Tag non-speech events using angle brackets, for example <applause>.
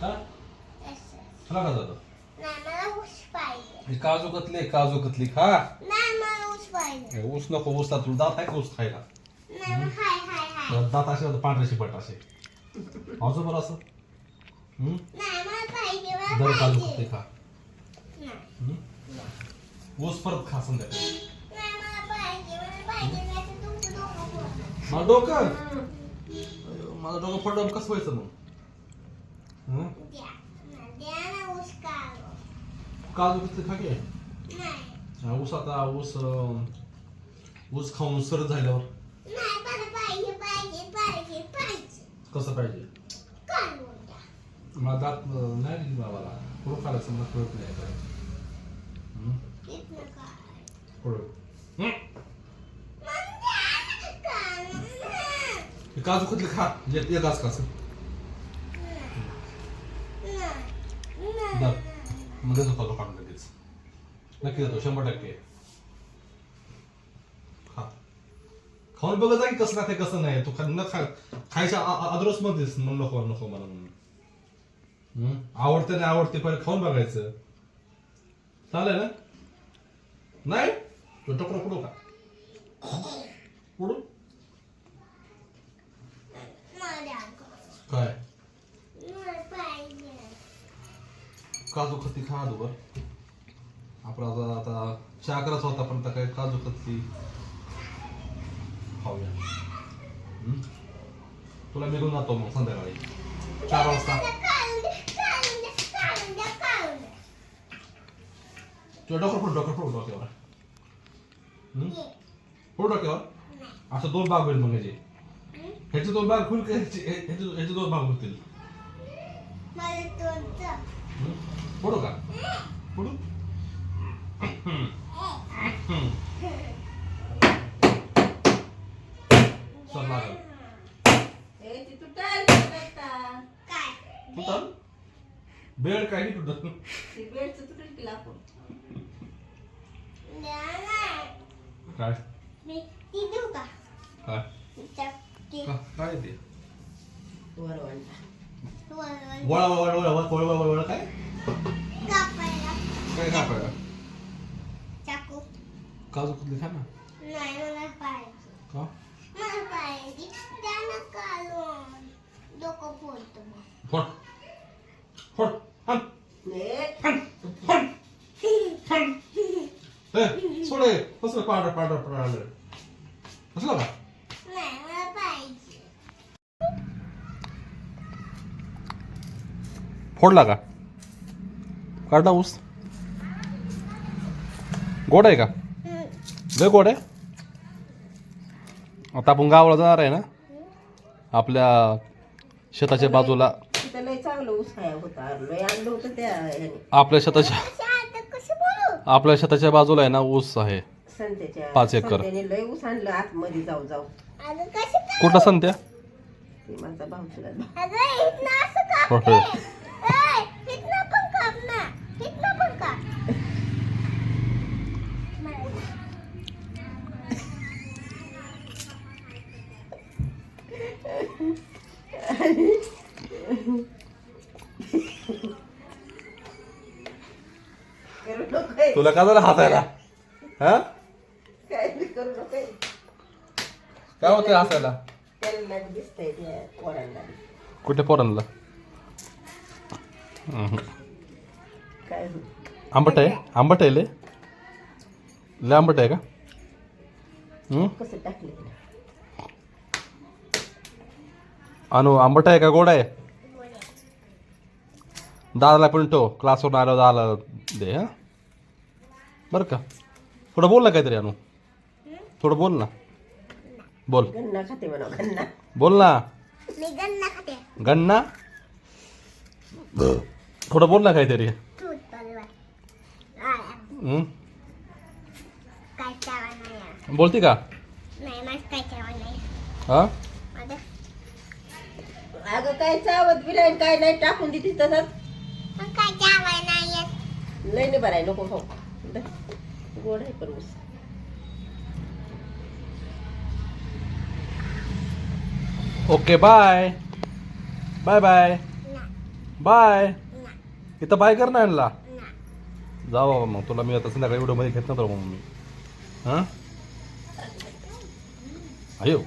हा. तुला का जातं? हे काजू कतली काजू कतली खा. हे ऊस नको ऊस तुला दात आहे का ऊस खायला? हाय दात असे होते पांढरे शिपट असे. आजू बरं असं? हम्म? दर काजू कतली खा. हम्म? ऊस परत खा संध्याकाळी. माझं डोकं माझं डोकं? पडलं कसं व्हायचं मग हम्म? द्या नाही, द्या ना ऊस काढू. काजू कतली खा की नाही हा, ऊस आता ऊस ऊस खाऊन सरत झाल्यावर कसं पाहिजे मला दात नाही बाबाला पुढं खायचं मला कळत नाही. हे काजू कतली खा एक एक घास खास नाही, नाही, दात मग देतो काजू काढून लगेच. नक्की देतो शंभर टक्के. खा खाऊन बघत की कसं लागते कसं नाही. तू खा न खा खायच्या अदरच मध्येच मग नको नको मला म्हणून? आवडते नाही आवडते पहिले खाऊन बघायचं. चालेल ना नाही? तो टोकडा पुढं का पुढं. काय मला पाहिजे काजू खती खा अगोदर आपला आता चहा करायचा होता पण आता काय काजू खती खाऊया हम्म? तुला मिळून जातो मग संध्याकाळी चार वाजता काढून द्या, काढून द्या, काढून द्या, तुला डोकर फोड डोकर फोड डोक्यावर हम्म? ये. फोड डोक्यावर नाही. असं दोन भाग होईल मग ह्याचे हं? ह्याचे दोन भाग होईल का ह्याचे ह्याचे दोन भाग होतील फोडू का? तुटल बेड काय? नाही तुटत. ती बेडचं तुटेल की लाकूड. काय? मी ती देऊ का? काय? काय ते? वरवंटा. वळा वळा वळा वळा वळा वळा वळा काय? कापायला. काय काय पाहिजे चाकू. काजू कुठली खा ना. नाही, मला पाहिजे. का? मला पाहिजे. डोकं फोडतं. फोड. फोड. <laughs> ए सोड हे. कसलं पांढरं पांढरं पांढरं. कसलं का नाही, मला पाहिजे. फोडला का काढला ऊस. गोड आहे का. लय गोड आहे? आता आपण गावाला जाणार आहे ना? आपल्या शेताच्या बाजूला. तिथं लय चांगलं ऊस खाया होता. लय आणलं होतं त्या ह्याने. आपल्या शेताच्या? आपल्या शेताच्या बाजूला आहे ना ऊस आहे. संत्याच्या पाच एकर. संत्याने लय ऊस आणलं. आतमध्ये जाऊ जाऊ. अगं कसं काय? कुठला संत्या तुला का झालं हसायला? हा? काय होतंय हसायला? कुठे पोरांना. काय आंबट आहे आंबट आहे लय आंबट आहे का? कसं टाकले अनु आंबट आहे का गोड आहे दादाला पण ठेव क्लासवरून आल्यावर दादाला दे हा बरं का थोडं बोल ना काहीतरी अनु थोडं बोल ना बोल गन्ना खाते म्हणा गन्ना बोल ना मी गन्ना खाते. गन्ना थोडं बोल ना काहीतरी. बोलती का. हा अगं काय चावत बी नाही काय नाही टाकून देते तसंच आहे. लय नाही बराय नको खाऊ दे. गोड आहे पण ऊस okay bye bye bye. Bye इथं बाय कर ना ना जा बाबा मग तुला मी आता संध्याकाळी व्हिडिओमध्ये घेत नव्हतो मग मी हां? अयो